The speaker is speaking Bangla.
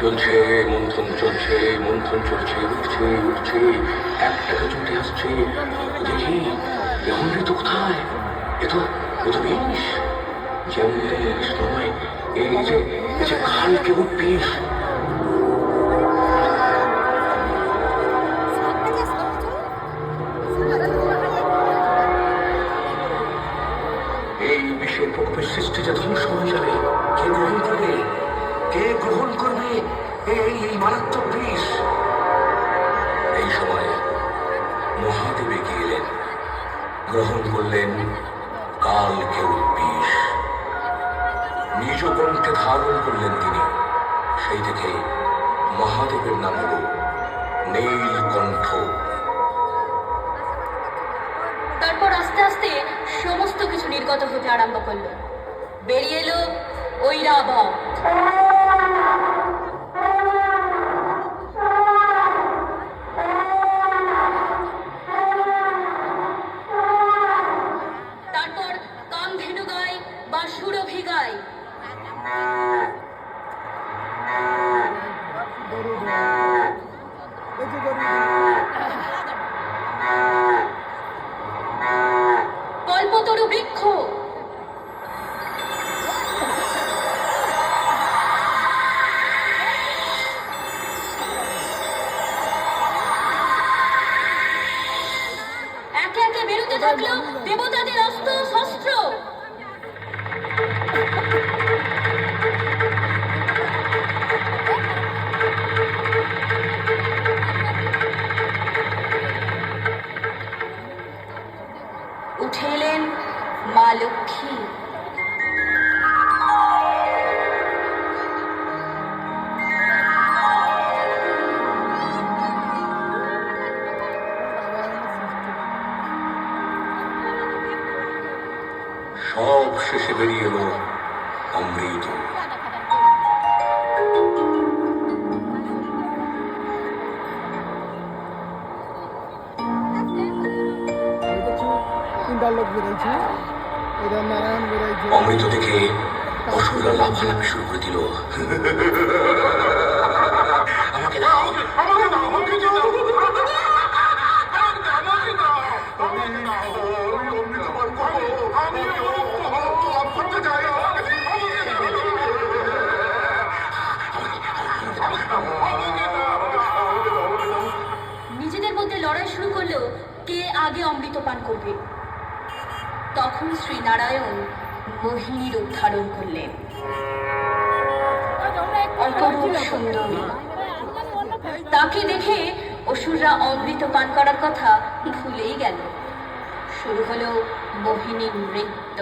চলছে মন্থন চলছে মন্থন চলছে উঠছে উঠছে একটাকে চলতে আসছে। দেখি এ তো কোথায়? এ তো এ তো বিষ যেমন বিষ এই যে এই যে কালকে বিষ এই বিশ্বের সৃষ্টি যে ধ্বংস হয়ে যাবে, কে গ্রহণ করবে কে গ্রহণ করবে এই এই মারাত্মক বিষ? এই সময় মহাদেবে এগিয়ে এলেন? গ্রহণ করলেন কাল কেউ বিষ। নিজ কণ্ঠে ধারণ করলেন তিনি। সেই থেকে মহাদেবের নাম হল নীলকণ্ঠ। তারপর আস্তে আস্তে সমস্ত কিছু নির্গত হতে আরম্ভ করল। বেরিয়ে এলো ওই থাকল দেবতাদের অস্ত্র শস্ত্র। উঠে এলেন মা লক্ষ্মী। সব শেষে বেরিয়ে এলো অমৃত অমৃত দেখে অসুররা লাফালাফি শুরু করে দিল আমাকে দাও মধ্যে লড়াই শুরু করল কে আগে অমৃত পান করবে? তখন শ্রী নারায়ণ মোহিনী রূপ ধারণ করলেন। অপরূপ তাকে দেখে অসুররা অমৃত পান করার কথা ভুলেই গেল। শুরু হলো মোহিনীর নৃত্য।